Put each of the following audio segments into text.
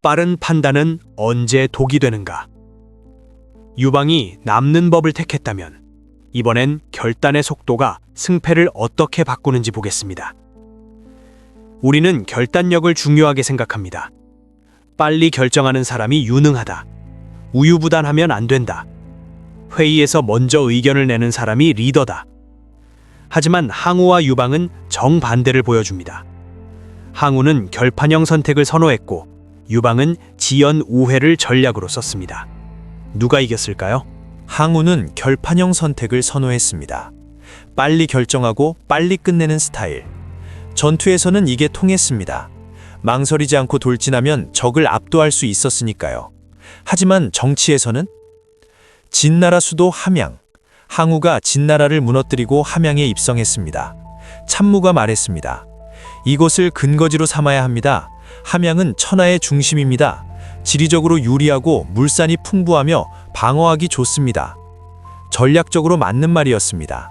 빠른 판단은 언제 독이 되는가? 유방이 남는 법을 택했다면 이번엔 결단의 속도가 승패를 어떻게 바꾸는지 보겠습니다. 우리는 결단력을 중요하게 생각합니다. 빨리 결정하는 사람이 유능하다. 우유부단하면 안 된다. 회의에서 먼저 의견을 내는 사람이 리더다. 하지만 항우와 유방은 정반대를 보여줍니다. 항우는 결판형 선택을 선호했고 유방은 지연 우회를 전략으로 썼습니다. 누가 이겼을까요? 항우는 결판형 선택을 선호했습니다. 빨리 결정하고 빨리 끝내는 스타일. 전투에서는 이게 통했습니다. 망설이지 않고 돌진하면 적을 압도할 수 있었으니까요. 하지만 정치에서는 진나라 수도 함양. 항우가 진나라를 무너뜨리고 함양에 입성했습니다. 참무가 말했습니다. 이곳을 근거지로 삼아야 합니다. 함양은 천하의 중심입니다. 지리적으로 유리하고 물산이 풍부하며 방어하기 좋습니다. 전략적으로 맞는 말이었습니다.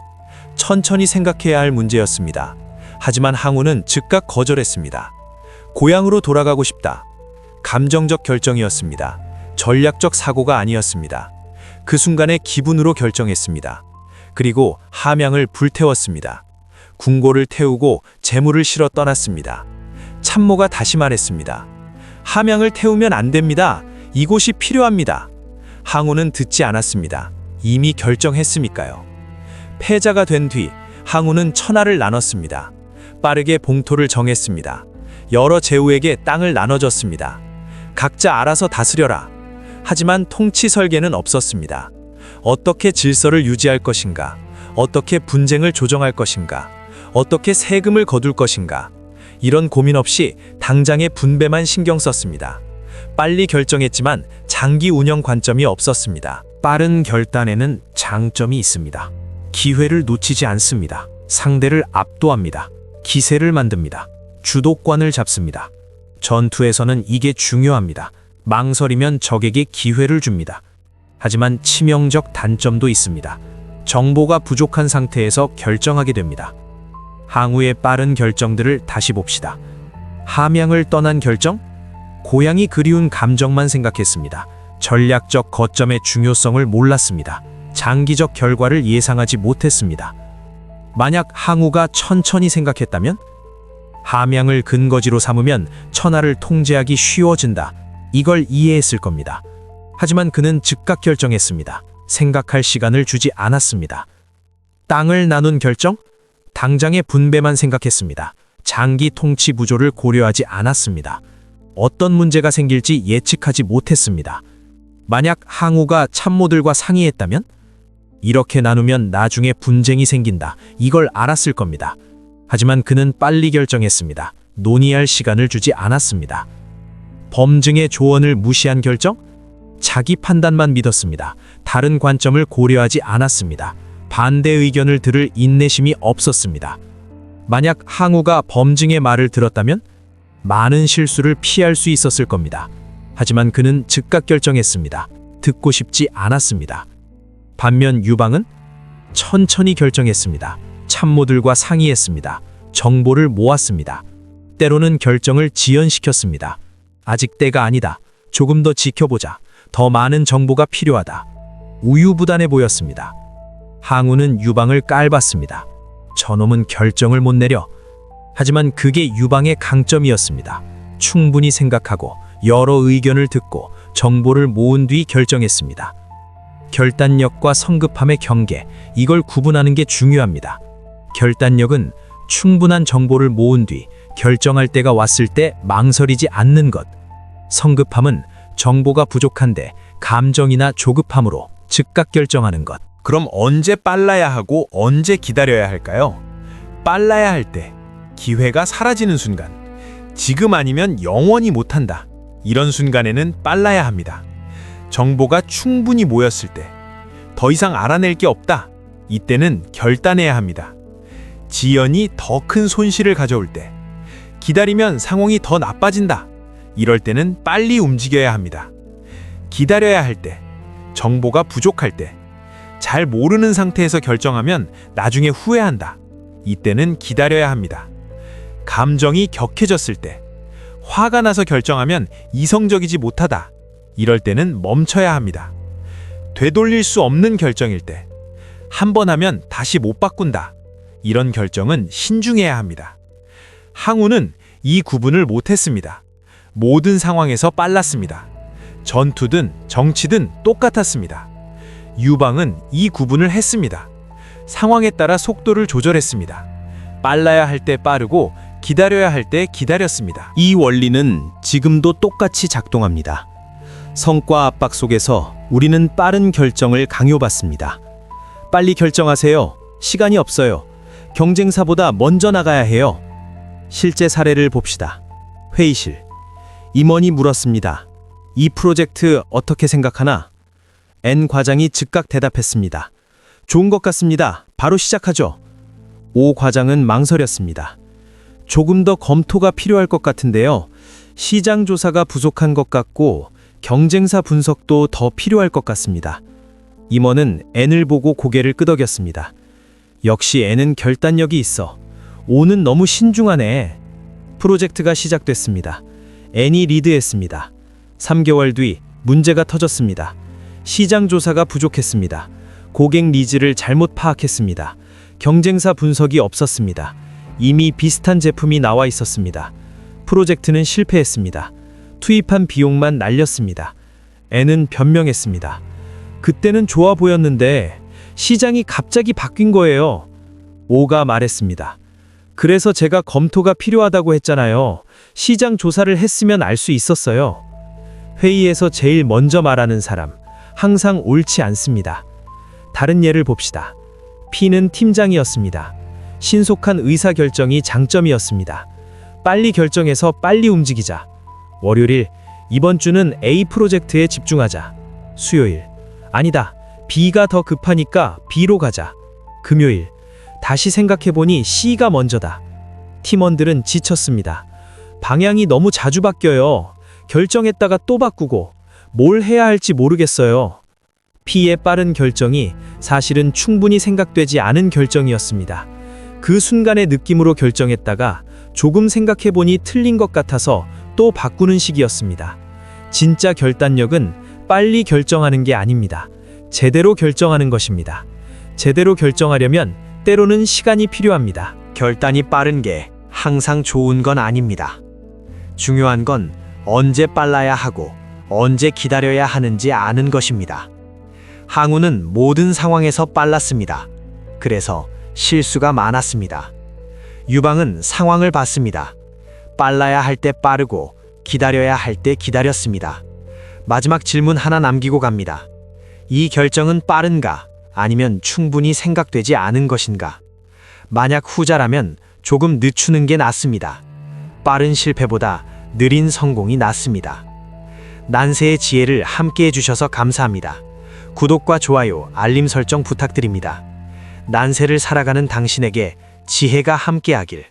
천천히 생각해야 할 문제였습니다. 하지만 항우는 즉각 거절했습니다. 고향으로 돌아가고 싶다. 감정적 결정이었습니다. 전략적 사고가 아니었습니다. 그 순간의 기분으로 결정했습니다. 그리고 함양을 불태웠습니다. 궁궐을 태우고 재물을 실어 떠났습니다. 참모가 다시 말했습니다. 함양을 태우면 안 됩니다. 이곳이 필요합니다. 항우는 듣지 않았습니다. 이미 결정했으니까요. 패자가 된 뒤 항우는 천하를 나눴습니다. 빠르게 봉토를 정했습니다. 여러 제후에게 땅을 나눠줬습니다. 각자 알아서 다스려라. 하지만 통치 설계는 없었습니다. 어떻게 질서를 유지할 것인가? 어떻게 분쟁을 조정할 것인가? 어떻게 세금을 거둘 것인가? 이런 고민 없이 당장의 분배만 신경 썼습니다. 빨리 결정했지만 장기 운영 관점이 없었습니다. 빠른 결단에는 장점이 있습니다. 기회를 놓치지 않습니다. 상대를 압도합니다. 기세를 만듭니다. 주도권을 잡습니다. 전투에서는 이게 중요합니다. 망설이면 적에게 기회를 줍니다. 하지만 치명적 단점도 있습니다. 정보가 부족한 상태에서 결정하게 됩니다. 항우의 빠른 결정들을 다시 봅시다. 함양을 떠난 결정? 고향이 그리운 감정만 생각했습니다. 전략적 거점의 중요성을 몰랐습니다. 장기적 결과를 예상하지 못했습니다. 만약 항우가 천천히 생각했다면? 함양을 근거지로 삼으면 천하를 통제하기 쉬워진다. 이걸 이해했을 겁니다. 하지만 그는 즉각 결정했습니다. 생각할 시간을 주지 않았습니다. 땅을 나눈 결정? 당장의 분배만 생각했습니다. 장기 통치 구조를 고려하지 않았습니다. 어떤 문제가 생길지 예측하지 못했습니다. 만약 항우가 참모들과 상의했다면? 이렇게 나누면 나중에 분쟁이 생긴다. 이걸 알았을 겁니다. 하지만 그는 빨리 결정했습니다. 논의할 시간을 주지 않았습니다. 범증의 조언을 무시한 결정? 자기 판단만 믿었습니다. 다른 관점을 고려하지 않았습니다. 반대 의견을 들을 인내심이 없었습니다. 만약 항우가 범증의 말을 들었다면 많은 실수를 피할 수 있었을 겁니다. 하지만 그는 즉각 결정했습니다. 듣고 싶지 않았습니다. 반면 유방은 천천히 결정했습니다. 참모들과 상의했습니다. 정보를 모았습니다. 때로는 결정을 지연시켰습니다. 아직 때가 아니다. 조금 더 지켜보자. 더 많은 정보가 필요하다. 우유부단해 보였습니다. 항우는 유방을 깔봤습니다. 저놈은 결정을 못 내려. 하지만 그게 유방의 강점이었습니다. 충분히 생각하고 여러 의견을 듣고 정보를 모은 뒤 결정했습니다. 결단력과 성급함의 경계, 이걸 구분하는 게 중요합니다. 결단력은 충분한 정보를 모은 뒤 결정할 때가 왔을 때 망설이지 않는 것. 성급함은 정보가 부족한데 감정이나 조급함으로 즉각 결정하는 것. 그럼 언제 빨라야 하고 언제 기다려야 할까요? 빨라야 할 때, 기회가 사라지는 순간, 지금 아니면 영원히 못한다. 이런 순간에는 빨라야 합니다. 정보가 충분히 모였을 때, 더 이상 알아낼 게 없다. 이때는 결단해야 합니다. 지연이 더 큰 손실을 가져올 때, 기다리면 상황이 더 나빠진다. 이럴 때는 빨리 움직여야 합니다. 기다려야 할 때, 정보가 부족할 때, 잘 모르는 상태에서 결정하면 나중에 후회한다. 이때는 기다려야 합니다. 감정이 격해졌을 때, 화가 나서 결정하면 이성적이지 못하다. 이럴 때는 멈춰야 합니다. 되돌릴 수 없는 결정일 때, 한 번 하면 다시 못 바꾼다. 이런 결정은 신중해야 합니다. 항우는 이 구분을 못했습니다. 모든 상황에서 빨랐습니다. 전투든 정치든 똑같았습니다. 유방은 이 구분을 했습니다. 상황에 따라 속도를 조절했습니다. 빨라야 할 때 빠르고 기다려야 할 때 기다렸습니다. 이 원리는 지금도 똑같이 작동합니다. 성과 압박 속에서 우리는 빠른 결정을 강요받습니다. 빨리 결정하세요. 시간이 없어요. 경쟁사보다 먼저 나가야 해요. 실제 사례를 봅시다. 회의실. 임원이 물었습니다. 이 프로젝트 어떻게 생각하나? N 과장이 즉각 대답했습니다. 좋은 것 같습니다. 바로 시작하죠. O 과장은 망설였습니다. 조금 더 검토가 필요할 것 같은데요. 시장 조사가 부족한 것 같고 경쟁사 분석도 더 필요할 것 같습니다. 임원은 N을 보고 고개를 끄덕였습니다. 역시 N은 결단력이 있어. O는 너무 신중하네. 프로젝트가 시작됐습니다. N이 리드했습니다. 3개월 뒤 문제가 터졌습니다. 시장 조사가 부족했습니다. 고객 니즈를 잘못 파악했습니다. 경쟁사 분석이 없었습니다. 이미 비슷한 제품이 나와 있었습니다. 프로젝트는 실패했습니다. 투입한 비용만 날렸습니다. N은 변명했습니다. 그때는 좋아 보였는데 시장이 갑자기 바뀐 거예요. 오가 말했습니다. 그래서 제가 검토가 필요하다고 했잖아요. 시장 조사를 했으면 알 수 있었어요. 회의에서 제일 먼저 말하는 사람, 항상 옳지 않습니다. 다른 예를 봅시다. P는 팀장이었습니다. 신속한 의사결정이 장점이었습니다. 빨리 결정해서 빨리 움직이자. 월요일, 이번 주는 A 프로젝트에 집중하자. 수요일, 아니다. B가 더 급하니까 B로 가자. 금요일, 다시 생각해보니 C가 먼저다. 팀원들은 지쳤습니다. 방향이 너무 자주 바뀌어요. 결정했다가 또 바꾸고 뭘 해야 할지 모르겠어요. P의 빠른 결정이 사실은 충분히 생각되지 않은 결정이었습니다. 그 순간의 느낌으로 결정했다가 조금 생각해보니 틀린 것 같아서 또 바꾸는 시기였습니다. 진짜 결단력은 빨리 결정하는 게 아닙니다. 제대로 결정하는 것입니다. 제대로 결정하려면 때로는 시간이 필요합니다. 결단이 빠른 게 항상 좋은 건 아닙니다. 중요한 건 언제 빨라야 하고 언제 기다려야 하는지 아는 것입니다. 항우는 모든 상황에서 빨랐습니다. 그래서 실수가 많았습니다. 유방은 상황을 봤습니다. 빨라야 할 때 빠르고 기다려야 할 때 기다렸습니다. 마지막 질문 하나 남기고 갑니다. 이 결정은 빠른가 아니면 충분히 생각되지 않은 것인가? 만약 후자라면 조금 늦추는 게 낫습니다. 빠른 실패보다 느린 성공이 낫습니다. 난세의 지혜를 함께 해주셔서 감사합니다. 구독과 좋아요, 알림 설정 부탁드립니다. 난세를 살아가는 당신에게 지혜가 함께하길.